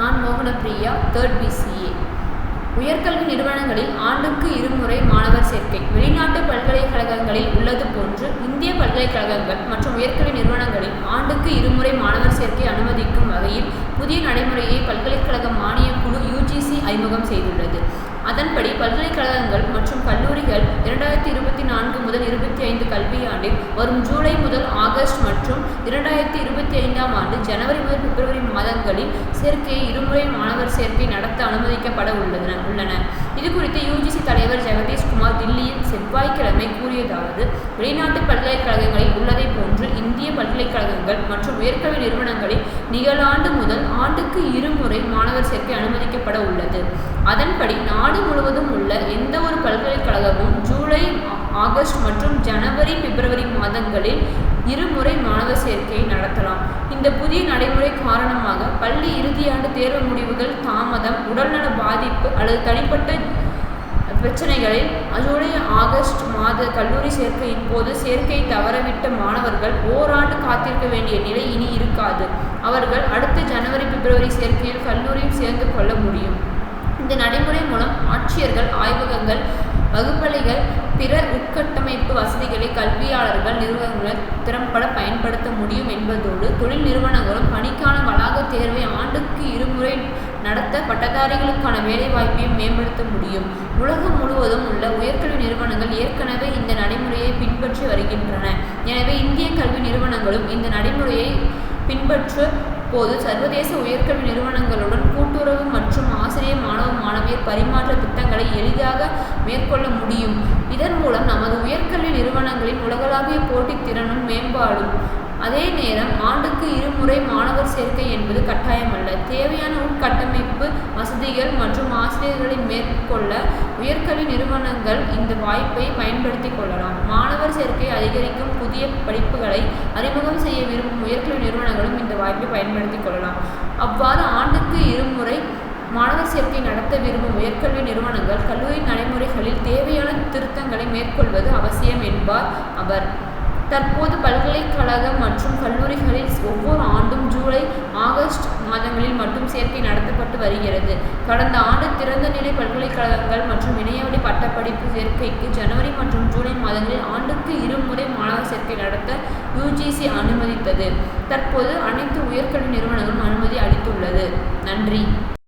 நான் Mohanapriya third PCA உயர்கல்வி நிறுவனங்களில் ஆண்டுக்கு இருமுறை மாணவர் சேர்க்கை. வெளிநாட்டு பல்கலைக்கழகங்களில் உள்ளது போன்று இந்திய பல்கலைக்கழகங்கள் மற்றும் உயர்கல்வி நிறுவனங்களில் ஆண்டுக்கு இருமுறை மாணவர் சேர்க்கை அனுமதிக்கும் வகையில் புதிய நடைமுறையை பல்கலைக்கழக மானியக் குழு யுஜிசி அறிமுகம் செய்துள்ளது. அதன்படி பல்கலைக்கழகங்கள் மற்றும் கல்லூரிகள் இரண்டாயிரத்தி இருபத்தி நான்கு முதல் இருபத்தி ஐந்து கல்வியாண்டில் வரும் ஜூலை முதல் ஆகஸ்ட் மற்றும் இரண்டாயிரத்தி இருபத்தி ஐந்தாம் ஆண்டு ஜனவரி முதல் பிப்ரவரி மாதங்களில் சேர்க்கையை இருமுறை மாணவர் சேர்க்கை நடத்த அனுமதிக்கப்பட உள்ளன உள்ளன. இது குறித்து யுஜிசி தலைவர் ஜெகதீஷ்குமார் தில்லியில் செவ்வாய்க்கிழமை கூறியதாவது வெளிநாட்டு பல்கலைக்கழகங்களில் உள்ளதை போன்று இந்திய பல்கலைக்கழகங்கள் மற்றும் உயர்கல்வி நிறுவனங்களில் நிகழாண்டு முதல் ஆண்டுக்கு இருமுறை மாணவர் சேர்க்கை அனுமதிக்கப்பட உள்ளது. அதன்படி நாடு முழுவதும் உள்ள எந்த ஒரு பல்கலைக்கழகமும் ஆகஸ்ட் மற்றும் ஜனவரி பிப்ரவரி மாதங்களில் இருமுறை மாணவர் சேர்க்கையை நடத்தலாம். இந்த புதிய நடைமுறை காரணமாக பள்ளி இறுதியாண்டு தேர்வு முடிவுகள் தாமதம் உடல்நல பாதிப்பு அல்லது தனிப்பட்ட பிரச்சனைகளில் ஜூலை ஆகஸ்ட் மாத கல்லூரி சேர்க்கையின் போது சேர்க்கை தவறவிட்ட மாணவர்கள் ஓராண்டு காத்திருக்க வேண்டிய நிலை இனி இருக்காது. அவர்கள் அடுத்த ஜனவரி பிப்ரவரி சேர்க்கையில் கல்லூரியில் சேர்ந்து கொள்ள முடியும். இந்த நடைமுறை மூலம் ஆட்சியர்கள் ஆய்வகங்கள் வகுப்பறைகள் பிற உட்கட்டமைப்பு வசதிகளை கல்வியாளர்கள் நிறுவனங்கள் திறம்பட பயன்படுத்த முடியும் என்பதோடு தொழில் நிறுவனங்களும் பணிக்கான வளாக தேர்வை ஆண்டுக்கு இருமுறை நடத்த பட்டதாரிகளுக்கான வேலைவாய்ப்பையும் மேம்படுத்த முடியும். உலகம் முழுவதும் உள்ள உயர்கல்வி நிறுவனங்கள் ஏற்கனவே இந்த நடைமுறையை பின்பற்றி வருகின்றன. எனவே இந்திய கல்வி நிறுவனங்களும் இந்த நடைமுறையை பின்பற்ற போது சர்வதேச உயர்கல்வி நிறுவனங்களுடன் கூட்டுறவு மற்றும் ஆசிரியர் மாணவ மாணவியர் பரிமாற்ற திட்டங்களை எளிதாக மேற்கொள்ள முடியும். இதன் மூலம் நமது உயர்கல்வி நிறுவனங்களின் உலகளாவிய போட்டித்திறனும் மேம்பாடும். அதே நேரம் ஆண்டுக்கு இருமுறை மாணவர் சேர்க்கை என்பது கட்டாயமல்ல. தேவையான உட்கட்டமைப்பு வசதிகள் மற்றும் ஆசிரியர்களை மேற்கொள்ள உயர்கல்வி நிறுவனங்கள் இந்த வாய்ப்பை பயன்படுத்தி கொள்ளலாம். மாணவர் சேர்க்கை அதிகரிக்கும் புதிய படிப்புகளை அறிமுகம் மாணவர்களும் இந்த வாய்ப்பை பயன்படுத்தி கொள்ளலாம். அவ்வாறு ஆண்டுக்கு இருமுறை மாணவர் சேர்க்கை நடத்த விரும்பும் உயர்கல்வி நிறுவனங்கள் கல்லூரி நடைமுறைகளில் தேவையான திருத்தங்களை மேற்கொள்வது அவசியம் என்பார் அவர். தற்போது பல்கலைக்கழகம் மற்றும் கல்லூரிகளில் ஒவ்வொரு ஆண்டும் ஜூலை ஆகஸ்ட் மாதங்களில் மட்டும் சேர்க்கை நடத்தப்பட்டு வருகிறது. கடந்த ஆண்டு திறந்த நிலை பல்கலைக்கழகங்கள் மற்றும் இணையவழி பட்டப்படிப்பு சேர்க்கைக்கு ஜனவரி மற்றும் ஜூலை மாதங்களில் ஆண்டுக்கு இருமுறை மாணவர் சேர்க்கை நடத்த யுஜிசி அனுமதித்தது. தற்போது அனைத்து உயர்கல்வி நிறுவனங்களும் அனுமதி அளித்துள்ளது. நன்றி.